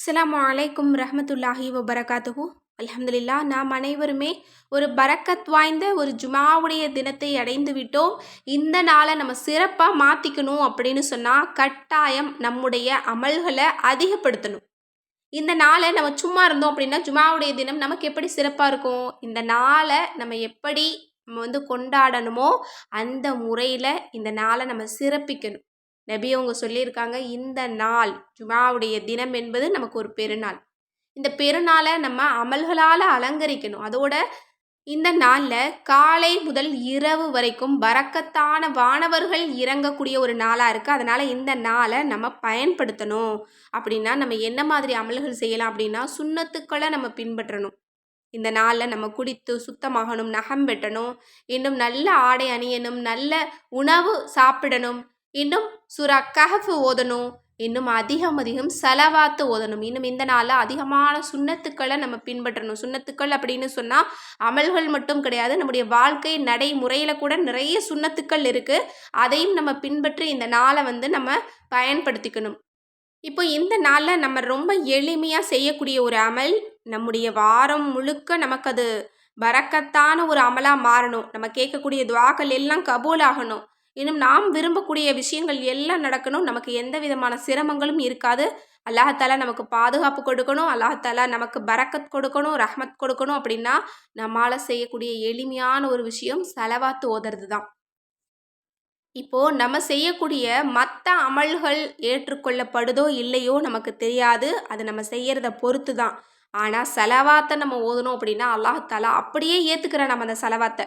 அஸ்லாம் அலைக்கும் ரஹமத்துல்லாஹி வபரகாத்துஹு. அலமதுல்லா நாம் அனைவருமே ஒரு பரக்கத் வாய்ந்த ஒரு ஜுமாவுடைய தினத்தை அடைந்து விட்டோம். இந்த நாளை நம்ம சிறப்பாக மாற்றிக்கணும் அப்படின்னு சொன்னால் கட்டாயம் நம்முடைய அமல்களை அதிகப்படுத்தணும். இந்த நாளை நம்ம சும்மா இருந்தோம் அப்படின்னா ஜுமாவுடைய தினம் நமக்கு எப்படி சிறப்பாக இருக்கும்? இந்த நாளை நம்ம எப்படி நம்ம வந்து கொண்டாடணுமோ அந்த முறையில் இந்த நாளை நம்ம சிறப்பிக்கணும். நபி அவங்க சொல்லியிருக்காங்க இந்த நாள் ஜுமாவுடைய தினம் என்பது நமக்கு ஒரு பெருநாள். இந்த பெருநாளை நம்ம அமல்களால் அலங்கரிக்கணும். அதோட இந்த நாளில் காலை முதல் இரவு வரைக்கும் பறக்கத்தான வானவர்கள் இறங்கக்கூடிய ஒரு நாளாக இருக்குது அதனால் இந்த நாளை நம்ம பயன்படுத்தணும். அப்படின்னா நம்ம என்ன மாதிரி அமல்கள் செய்யலாம் அப்படின்னா சுண்ணத்துக்களை நம்ம பின்பற்றணும். இந்த நாளில் நம்ம குடித்து சுத்தமாகணும் நகம் வெட்டணும் இன்னும் நல்ல ஆடை அணியணும் நல்ல உணவு சாப்பிடணும். இன்னும் சுரா கஹஃப் ஓதணும். இன்னும் அதிகம் அதிகம் செலவாத்து ஓதணும். இன்னும் இந்த நாளில் அதிகமான சுண்ணத்துக்களை நம்ம பின்பற்றணும். சுண்ணத்துக்கள் அப்படின்னு சொன்னால் அமல்கள் மட்டும் கிடையாது. நம்முடைய வாழ்க்கை நடைமுறையில் கூட நிறைய சுண்ணத்துக்கள் இருக்குது அதையும் நம்ம பின்பற்றி இந்த நாளை வந்து நம்ம பயன்படுத்திக்கணும். இப்போ இந்த நாளில் நம்ம ரொம்ப எளிமையாக செய்யக்கூடிய ஒரு அமல் நம்முடைய வாரம் முழுக்க நமக்கு அது பறக்கத்தான ஒரு அமலாக மாறணும். நம்ம கேட்கக்கூடிய துவாக்கள் எல்லாம் கபூல் ஆகணும் இன்னும் நாம் விரும்பக்கூடிய விஷயங்கள் எல்லாம் நடக்கணும். நமக்கு எந்த விதமான சிரமங்களும் இருக்காது. அல்லாஹாலா நமக்கு பாதுகாப்பு கொடுக்கணும். அல்லாஹாலா நமக்கு பரக்கத் கொடுக்கணும் ரஹ்மத் கொடுக்கணும் அப்படின்னா நம்மால் செய்யக்கூடிய எளிமையான ஒரு விஷயம் செலவாத்து ஓதுறது தான். இப்போது நம்ம செய்யக்கூடிய மற்ற அமல்கள் ஏற்றுக்கொள்ளப்படுதோ இல்லையோ நமக்கு தெரியாது. அது நம்ம செய்கிறத பொறுத்து தான் ஆனால் செலவாத்தை நம்ம ஓதணும் அப்படின்னா அல்லாஹாலா அப்படியே ஏற்றுக்கிறேன் நம்ம அந்த செலவாத்தை.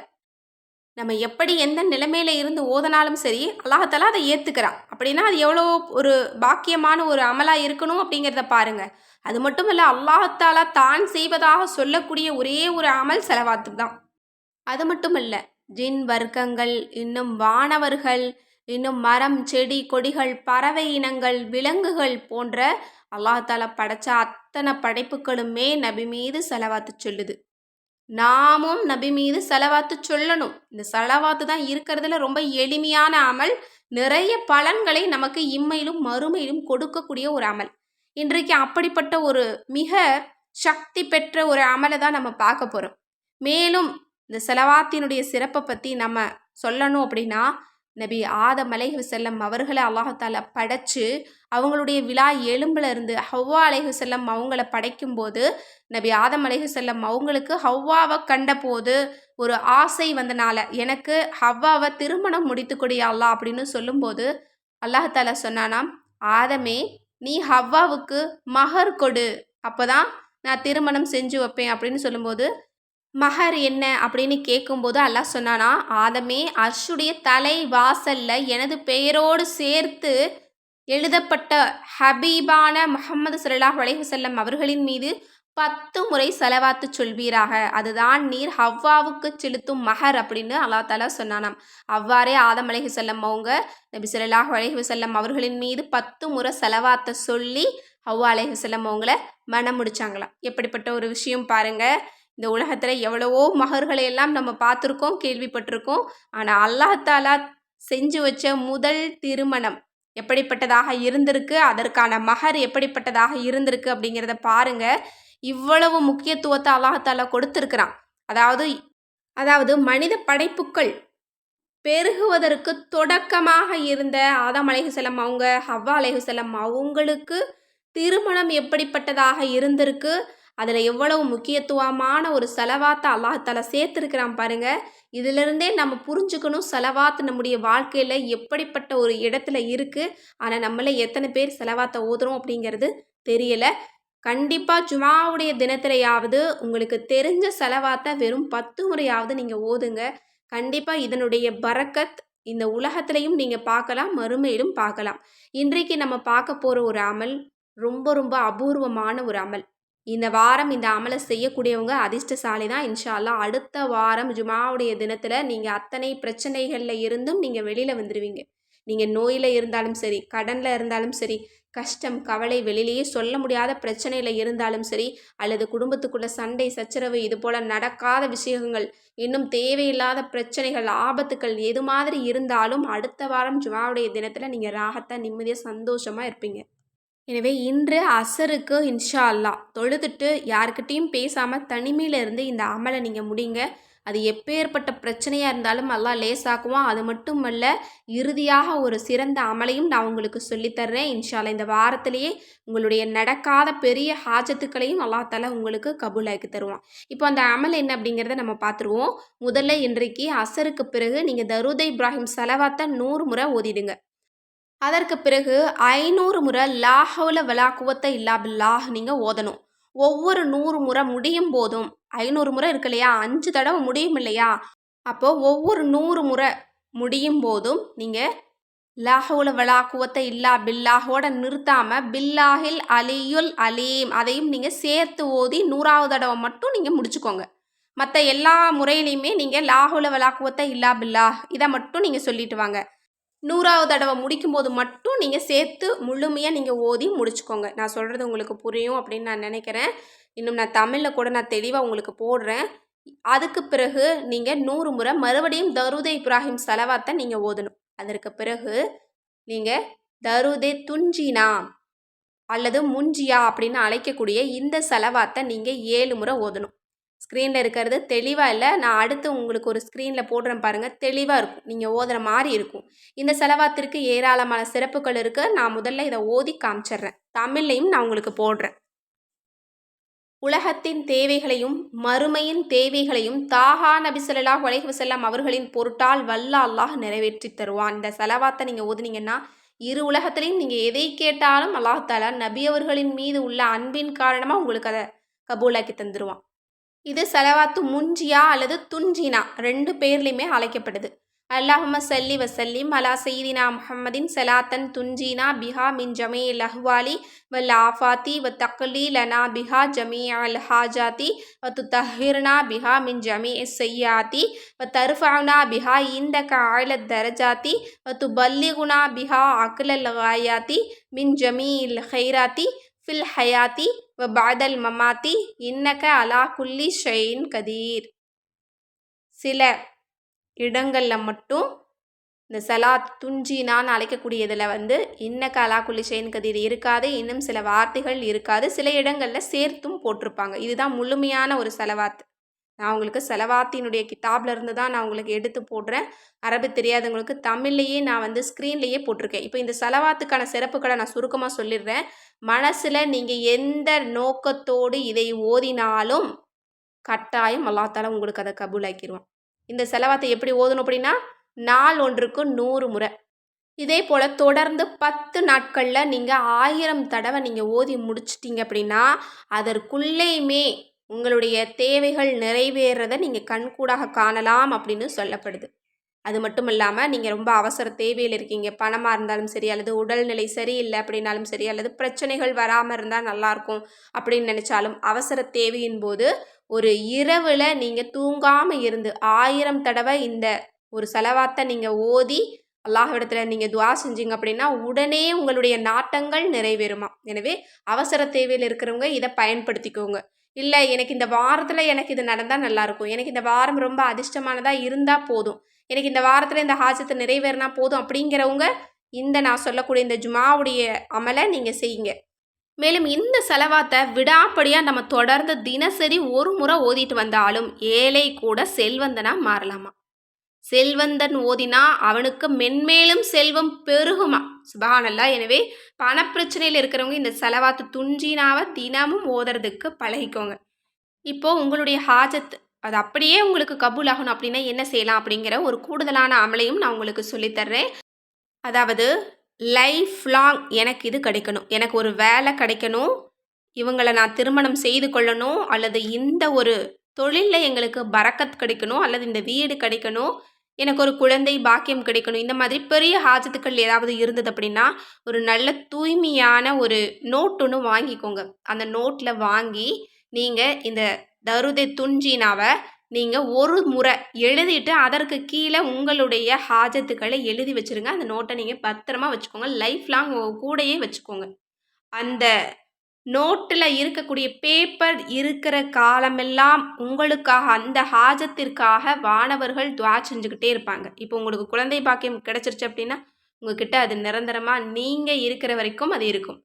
நம்ம எப்படி எந்த நிலைமையில இருந்து ஓதனாலும் சரி அல்லாஹாலா அதை ஏற்றுக்கிறான் அப்படின்னா அது எவ்வளோ ஒரு பாக்கியமான ஒரு அமலாக இருக்கணும் அப்படிங்கிறத பாருங்கள் அது மட்டும் இல்லை அல்லாஹத்தாலா தான் செய்வதாக சொல்லக்கூடிய ஒரே ஒரு அமல் செலவாத்து தான். அது மட்டும் இல்லை ஜின் வர்க்கங்கள் இன்னும் வானவர்கள் இன்னும் மரம் செடி கொடிகள் பறவை இனங்கள் விலங்குகள் போன்ற அல்லாஹாலா படைச்ச அத்தனை படைப்புகளுமே நபி மீது செலவாத்து சொல்லுது. நாமும் நபி மீது செலவாத்து சொல்லணும். இந்த செலவாத்து தான் இருக்கிறதுல ரொம்ப எளிமையான அமல். நிறைய பலன்களை நமக்கு இம்மையிலும் மறுமையிலும் கொடுக்கக்கூடிய ஒரு அமல். இன்றைக்கு அப்படிப்பட்ட ஒரு மிக சக்தி பெற்ற ஒரு அமலை தான் நம்ம பார்க்க போகிறோம் மேலும் இந்த செலவாத்தினுடைய சிறப்பை பற்றி நம்ம சொல்லணும் அப்படின்னா நபி ஆதம் அலைஹு செல்லம் அவர்களை அல்லாஹால படைச்சு அவங்களுடைய விழா எலும்புல இருந்து ஹவ்வா அலைஹு செல்லம் அவங்கள படைக்கும்போது நபி ஆதம் அலைஹு செல்லம் அவங்களுக்கு ஹவ்வாவை கண்ட போது ஒரு ஆசை வந்தனால எனக்கு ஹவ்வாவை திருமணம் முடித்து கொடியாளா அப்படின்னு சொல்லும்போது அல்லாஹால சொன்னானாம் ஆதமே நீ ஹவ்வாவுக்கு மகர் கொடு அப்போதான் நான் திருமணம் செஞ்சு வைப்பேன் அப்படின்னு சொல்லும்போது மஹர் என்ன அப்படின்னு கேட்கும்போது அல்லாஹ் சொன்னானா ஆதமே அர்ஷுடைய தலை வாசல்ல எனது பெயரோடு சேர்த்து எழுதப்பட்ட ஹபீபான முகமது சல்லாஹ் செல்லம் அவர்களின் மீது பத்து முறை செலவாத்து சொல்வீராக. அதுதான் நீர் ஹவ்வாவுக்கு செலுத்தும் மகர் அப்படின்னு அல்லா தாலா சொன்னானாம். அவ்வாறே ஆதம் அலஹி செல்லம் அவங்க நபி சொல்லாஹ் அலஹி செல்லம் அவர்களின் மீது பத்து முறை செலவாத்த சொல்லி ஹவ்வா அலஹி செல்லம் அவங்கள மனம் முடிச்சாங்களாம். எப்படிப்பட்ட ஒரு விஷயம் பாருங்கள் இந்த உலகத்தில் எவ்வளவோ மகர்களை எல்லாம் நம்ம பார்த்துருக்கோம் கேள்விப்பட்டிருக்கோம். ஆனால் அல்லாஹாலா செஞ்சு வச்ச முதல் திருமணம் எப்படிப்பட்டதாக இருந்திருக்கு அதற்கான மகர் எப்படிப்பட்டதாக இருந்திருக்கு அப்படிங்கிறத பாருங்க. இவ்வளவு முக்கியத்துவத்தை அல்லாஹாலா கொடுத்துருக்குறான். அதாவது அதாவது மனித படைப்புக்கள் பெருகுவதற்கு தொடக்கமாக இருந்த ஆதாம் அலைஹுசலம் அவங்க ஹவ்வா அலைஹுசலம் அவங்களுக்கு திருமணம் எப்படிப்பட்டதாக இருந்திருக்கு அதில் எவ்வளவு முக்கியத்துவமான ஒரு செலவாத்தை அல்லாஹால சேர்த்துருக்கிறான் பாருங்க. இதிலிருந்தே நம்ம புரிஞ்சுக்கணும் செலவாத்து நம்முடைய வாழ்க்கையில் எப்படிப்பட்ட ஒரு இடத்துல இருக்குது ஆனால் நம்மள எத்தனை பேர் செலவாத்தை ஓதுறோம் அப்படிங்கிறது தெரியலை. கண்டிப்பாக ஜுமாவுடைய தினத்திலையாவது உங்களுக்கு தெரிஞ்ச செலவாத்தை வெறும் பத்து முறையாவது நீங்கள் ஓதுங்க. கண்டிப்பாக இதனுடைய பரக்கத் இந்த உலகத்திலையும் நீங்கள் பார்க்கலாம் மறுமையிலும் பார்க்கலாம். இன்றைக்கு நம்ம பார்க்க போகிற ஒரு அமல் ரொம்ப ரொம்ப அபூர்வமான ஒரு அமல். இந்த வாரம் இந்த அமலை செய்யக்கூடியவங்க அதிர்ஷ்டசாலி தான். இன்ஷால்லா அடுத்த வாரம் ஜுமாவுடைய தினத்தில் நீங்கள் அத்தனை பிரச்சனைகளில் இருந்தும் நீங்கள் வெளியில் வந்துடுவீங்க நீங்கள் நோயில் இருந்தாலும் சரி கடனில் இருந்தாலும் சரி கஷ்டம் கவலை வெளியிலேயே சொல்ல முடியாத பிரச்சனையில் இருந்தாலும் சரி அல்லது குடும்பத்துக்குள்ள சண்டை சச்சரவு இது போல் நடக்காத விஷயங்கள் இன்னும் தேவையில்லாத பிரச்சனைகள் ஆபத்துக்கள் எது மாதிரி இருந்தாலும் அடுத்த வாரம் ஜுமாவுடைய தினத்தில் நீங்கள் ராகத்தான் நிம்மதியாக சந்தோஷமாக இருப்பீங்க. எனவே இன்று அசருக்கு இன்ஷா அல்லாஹ் தொழுதுட்டு யாருக்கிட்டேயும் பேசாமல் தனிமையில் இருந்து இந்த அமலை நீங்கள் முடிங்க. அது எப்பேற்பட்ட பிரச்சனையாக இருந்தாலும் எல்லாம் லேசாக்குவோம் அது மட்டும் அல்ல இறுதியாக ஒரு சிறந்த அமலையும் நான் உங்களுக்கு சொல்லித்தர்றேன். இன்ஷால்லா இந்த வாரத்திலேயே உங்களுடைய நடக்காத பெரிய ஹாஜத்துக்களையும் அல்லாத்தால உங்களுக்கு கபூலாக்கி தருவான். இப்போ அந்த அமல் என்ன அப்படிங்கிறத நம்ம பார்த்துருவோம். முதல்ல இன்றைக்கு அசருக்கு பிறகு நீங்கள் தருதை இப்ராஹிம் செலவாத்த நூறு முறை ஓதிடுங்க. அதற்கு பிறகு ஐநூறு முறை லாஹவுல விளாக்குவத்தை இல்லா பில்லாஹ் நீங்கள் ஓதணும். ஒவ்வொரு நூறு முறை முடியும் போதும் ஐநூறு முறை இருக்கு இல்லையா? அஞ்சு தடவை முடியும் இல்லையா? அப்போது ஒவ்வொரு நூறு முறை முடியும் போதும் நீங்கள் லாஹுல வலாக்குவத்தை இல்லா பில்லாஹோட நிறுத்தாமல் பில்லாஹில் அலியுல் அலீம் அதையும் நீங்கள் சேர்த்து ஓதி நூறாவது தடவை மட்டும் நீங்கள் முடிச்சுக்கோங்க. மற்ற எல்லா முறையிலையுமே நீங்கள் லாஹுல வலாக்குவத்தை இல்லா பில்லாஹ் இதை மட்டும் நீங்கள் சொல்லிட்டு வாங்க. நூறாவது தடவை முடிக்கும்போது மட்டும் நீங்கள் சேர்த்து முழுமையாக நீங்கள் ஓதி முடிச்சுக்கோங்க. நான் சொல்கிறது உங்களுக்கு புரியும் அப்படின்னு நான் நினைக்கிறேன். இன்னும் நான் தமிழில் கூட நான் தெளிவாக உங்களுக்கு போடுறேன். அதுக்கு பிறகு நீங்கள் நூறு முறை மறுபடியும் தருதே இப்ராஹிம் செலவாத்தை நீங்கள் ஓதணும். அதற்கு பிறகு நீங்கள் தருதே துஞ்சினா அல்லது முஞ்சியா அப்படின்னு அழைக்கக்கூடிய இந்த செலவாத்தை நீங்கள் ஏழு முறை ஓதணும். ஸ்க்ரீனில் இருக்கிறது தெளிவாக இல்லை. நான் அடுத்து உங்களுக்கு ஒரு ஸ்க்ரீனில் போடுறேன் பாருங்கள் தெளிவாக இருக்கும். நீங்கள் ஓதுற மாதிரி இருக்கும். இந்த செலவாத்திற்கு ஏராளமான சிறப்புகள் இருக்குது நான் முதல்ல இதை ஓதி காமிச்சிட்றேன். தமிழ்லையும் நான் உங்களுக்கு போடுறேன். உலகத்தின் தேவைகளையும் மறுமையின் தேவைகளையும் தாகா நபிசல்லா உலக வசல்லாம் அவர்களின் பொருட்டால் வல்ல அல்லாஹ் நிறைவேற்றி தருவான். இந்த செலவாத்தை நீங்கள் ஓதுனீங்கன்னா இரு உலகத்திலையும் நீங்கள் எதை கேட்டாலும் அல்லாஹாலா நபி அவர்களின் மீது உள்ள அன்பின் காரணமாக உங்களுக்கு அதை கபூலாக்கி தந்துடுவான் இது செலவாத்து முஞ்சியா அல்லது துஞ்சினா? ரெண்டு பேர்லையுமே அழைக்கப்படுது. அல்லாஹும சல்லி வசல்லிம் அலா சயீதினா முஹம்மதின் சலாத்தன் துன்ஜீனா பிஹா மின் ஜமே லஹ்வாலி வல் ஆஃபாத்தி வ தக்லி லனா பிஹா ஜமீ அல் ஹாஜாத்தி வ துத்தஹிர்னா பிஹா மின் ஜமீ செய்யாத்தி வ தருஃபானா பிஹா இந்த காயில தரஜாத்தி வ துபல்லிகுனா பிஹா அக்லல் காயாத்தி மின் ஜமீ இல் ஹைராத்தி ஃபில் ஹயாத்தி வ பாதல் மமாத்தி இன்னக அலா குல்லி ஷெயின் கதீர் சில இடங்களில் மட்டும் இந்த சலாத் துஞ்சினான்னு அழைக்கக்கூடியதில் வந்து இன்னக்க அலா குல்லி ஷெயின் கதீர் இருக்காது இன்னும் சில வார்த்தைகள் இருக்காது. சில இடங்களில் சேர்த்தும் போட்டிருப்பாங்க. இதுதான் முழுமையான ஒரு செலவாத்து நான் உங்களுக்கு செலவாத்தினுடைய கிதாப்ல இருந்து தான் நான் உங்களுக்கு எடுத்து போடுறேன். அரபு தெரியாதவங்களுக்கு தமிழ்லேயே நான் வந்து ஸ்க்ரீன்லேயே போட்டிருக்கேன். இப்போ இந்த செலவாத்துக்கான சிறப்புகளை நான் சுருக்கமாக சொல்லிடுறேன். மனசில் நீங்கள் எந்த நோக்கத்தோடு இதை ஓதினாலும் கட்டாயம் அல்லாத்தால உங்களுக்கு அதை கபூலாக்கிடுவான் இந்த செலவாத்தை எப்படி ஓதணும் அப்படின்னா நாள் ஒன்றுக்கு நூறு முறை. இதே போல் தொடர்ந்து பத்து நாட்களில் நீங்கள் ஆயிரம் தடவை நீங்கள் ஓதி முடிச்சிட்டிங்க அப்படின்னா அதற்குள்ளேயுமே உங்களுடைய தேவைகள் நிறைவேறதை நீங்கள் கண்கூடாக காணலாம் அப்படின்னு சொல்லப்படுது. அது மட்டும் இல்லாமல் நீங்கள் ரொம்ப அவசர தேவையில் இருக்கீங்க. பணமாக இருந்தாலும் சரி அல்லது உடல்நிலை சரியில்லை அப்படின்னாலும் சரி அல்லது பிரச்சனைகள் வராமல் இருந்தால் நல்லாயிருக்கும் அப்படின்னு நினச்சாலும் அவசர தேவையின் போது ஒரு இரவில் நீங்கள் தூங்காமல் இருந்து ஆயிரம் தடவை இந்த ஒரு செலவாத்தை நீங்கள் ஓதி அல்லாஹிடத்தில் நீங்கள் துவா செஞ்சீங்க அப்படின்னா உடனே உங்களுடைய நாட்டங்கள் நிறைவேறுமா. எனவே அவசர தேவையில் இருக்கிறவங்க இதை பயன்படுத்திக்கோங்க. இல்லை எனக்கு இந்த வாரத்தில் எனக்கு இது நடந்தால் நல்லாயிருக்கும் எனக்கு இந்த வாரம் ரொம்ப அதிர்ஷ்டமானதாக இருந்தால் போதும். எனக்கு இந்த வாரத்தில் இந்த ஹாஜத்தை நிறைவேறினா போதும் அப்படிங்கிறவங்க இந்த நான் சொல்லக்கூடிய இந்த ஜுமாவுடைய அமலை நீங்கள் செய்யுங்க. மேலும் இந்த செலவாத்தை விடாப்படியாக நம்ம தொடர்ந்து தினசரி ஒரு முறை ஓதிட்டு வந்தாலும் ஏழை கூட செல்வந்தனாக மாறலாமா? செல்வந்தன் ஓதினா அவனுக்கு மென்மேலும் செல்வம் பெருகுமா? சுபகானல்லா. எனவே பணப்பிரச்சனையில் இருக்கிறவங்க இந்த செலவாத்து துஞ்சினாவை தினமும் ஓதுறதுக்கு பழகிக்கோங்க. இப்போது உங்களுடைய ஹாஜத் அது அப்படியே உங்களுக்கு கபூல் ஆகணும் அப்படின்னா என்ன செய்யலாம் அப்படிங்கிற ஒரு கூடுதலான அமலையும் நான் உங்களுக்கு சொல்லித்தர்றேன். அதாவது லைஃப் லாங் எனக்கு இது கிடைக்கணும். எனக்கு ஒரு வேலை கிடைக்கணும். இவங்களை நான் திருமணம் செய்து கொள்ளணும். அல்லது இந்த ஒரு தொழிலில் எங்களுக்கு பறக்கத் கிடைக்கணும். அல்லது இந்த வீடு கிடைக்கணும். எனக்கு ஒரு குழந்தை பாக்கியம் கிடைக்கணும். இந்த மாதிரி பெரிய ஹாஜத்துக்கள் ஏதாவது இருந்தது அப்படின்னா ஒரு நல்ல தூய்மையான ஒரு நோட் ஒன்று வாங்கிக்கோங்க. அந்த நோட்டில் வாங்கி நீங்கள் இந்த தருதை துஞ்சினாவை நீங்கள் ஒரு முறை எழுதிட்டு அதற்கு கீழே உங்களுடைய ஹாஜத்துக்களை எழுதி வச்சுருங்க. அந்த நோட்டை நீங்கள் பத்திரமா வச்சுக்கோங்க. லைஃப் லாங் கூடையே வச்சுக்கோங்க. அந்த நோட்டில் இருக்கக்கூடிய பேப்பர் இருக்கிற காலமெல்லாம் உங்களுக்காக அந்த ஹாஜத்திற்காக வானவர்கள் துவா செஞ்சுக்கிட்டே இருப்பாங்க. இப்போ உங்களுக்கு குழந்தை பாக்கியம் கிடச்சிருச்சு அப்படின்னா உங்ககிட்ட அது நிரந்தரமாக நீங்கள் இருக்கிற வரைக்கும் அது இருக்கும்.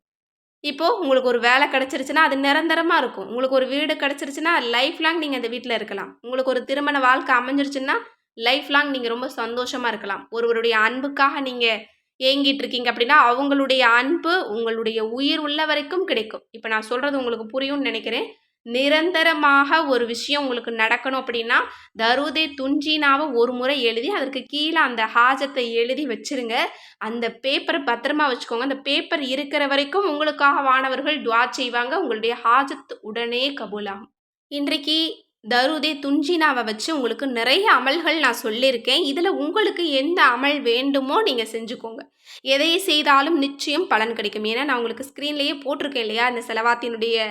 இப்போது உங்களுக்கு ஒரு வேலை கிடச்சிருச்சுன்னா அது நிரந்தரமாக இருக்கும். உங்களுக்கு ஒரு வீடு கிடச்சிருச்சுன்னா லைஃப் லாங் நீங்கள் அந்த வீட்டில் இருக்கலாம். உங்களுக்கு ஒரு திருமண வாழ்க்கை அமைஞ்சிருச்சுன்னா லைஃப் லாங் நீங்கள் ரொம்ப சந்தோஷமாக இருக்கலாம். ஒருவருடைய அன்புக்காக நீங்கள் ஏங்கிட்டு இருக்கீங்க அப்படின்னா அவங்களுடைய அன்பு உங்களுடைய உயிர் உள்ள வரைக்கும் கிடைக்கும். இப்போ நான் சொல்கிறது உங்களுக்கு புரியும்னு நினைக்கிறேன். நிரந்தரமாக ஒரு விஷயம் உங்களுக்கு நடக்கணும் அப்படின்னா தருதை துஞ்சினாவை ஒரு முறை எழுதி அதற்கு கீழே அந்த ஹாஜத்தை எழுதி வச்சிருங்க. அந்த பேப்பரை பத்திரமா வச்சுக்கோங்க. அந்த பேப்பர் இருக்கிற வரைக்கும் உங்களுக்காக வானவர்கள் துவா செய்வாங்க. உங்களுடைய ஹாஜத் உடனே கபூலாகும். இன்றைக்கு தருதே துஞ்சினாவை வச்சு உங்களுக்கு நிறைய அமல்கள் நான் சொல்லியிருக்கேன். இதில் உங்களுக்கு எந்த அமல் வேண்டுமோ நீங்கள் செஞ்சுக்கோங்க. எதை செய்தாலும் நிச்சயம் பலன் கிடைக்கும். ஏன்னா நான் உங்களுக்கு ஸ்க்ரீன்லேயே போட்டிருக்கேன் இல்லையா? இந்த செலவாத்தினுடைய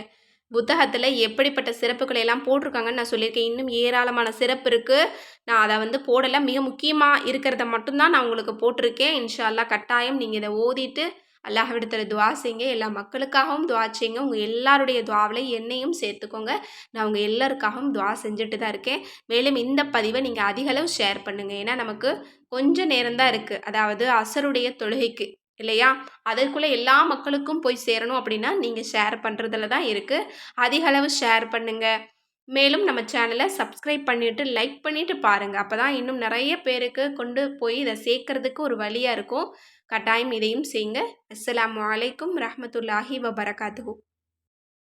புத்தகத்தில் எப்படிப்பட்ட சிறப்புகளை எல்லாம் போட்டிருக்காங்கன்னு நான் சொல்லியிருக்கேன். இன்னும் ஏராளமான சிறப்பு இருக்குது நான் அதை வந்து போடலை. மிக முக்கியமாக இருக்கிறத மட்டும்தான் நான் உங்களுக்கு போட்டிருக்கேன். இன்ஷா அல்லாஹ் கட்டாயம் நீங்கள் இதை ஓதிட்டு அல்லாஹ்விடத்தில் துவா செய்யுங்க. எல்லா மக்களுக்காகவும் துவா செய்யுங்க. உங்கள் எல்லாருடைய துவாவில் என்னையும் சேர்த்துக்கோங்க. நான் உங்கள் எல்லாருக்காகவும் துவா செஞ்சுட்டு தான் இருக்கேன். மேலும் இந்த பதிவை நீங்கள் அதிகளவு ஷேர் பண்ணுங்கள் ஏன்னா நமக்கு கொஞ்சம் நேரம்தான் இருக்குது அதாவது அசருடைய தொழுகைக்கு இல்லையா? அதற்குள்ளே எல்லா மக்களுக்கும் போய் சேரணும் அப்படின்னா நீங்கள் ஷேர் பண்ணுறதுல தான் இருக்குது அதிகளவு ஷேர் பண்ணுங்கள் மேலும் நம்ம சேனலை சப்ஸ்கிரைப் பண்ணிவிட்டு லைக் பண்ணிவிட்டு பாருங்கள் அப்போ தான் இன்னும் நிறைய பேருக்கு கொண்டு போய் இதை சேர்க்கறதுக்கு ஒரு வழியாக இருக்கும். கட்டாயம் இதையும் செய்யுங்க. அஸ்லாம் அலைக்கும் ரஹமத்துல்லாஹி வபரகாத்து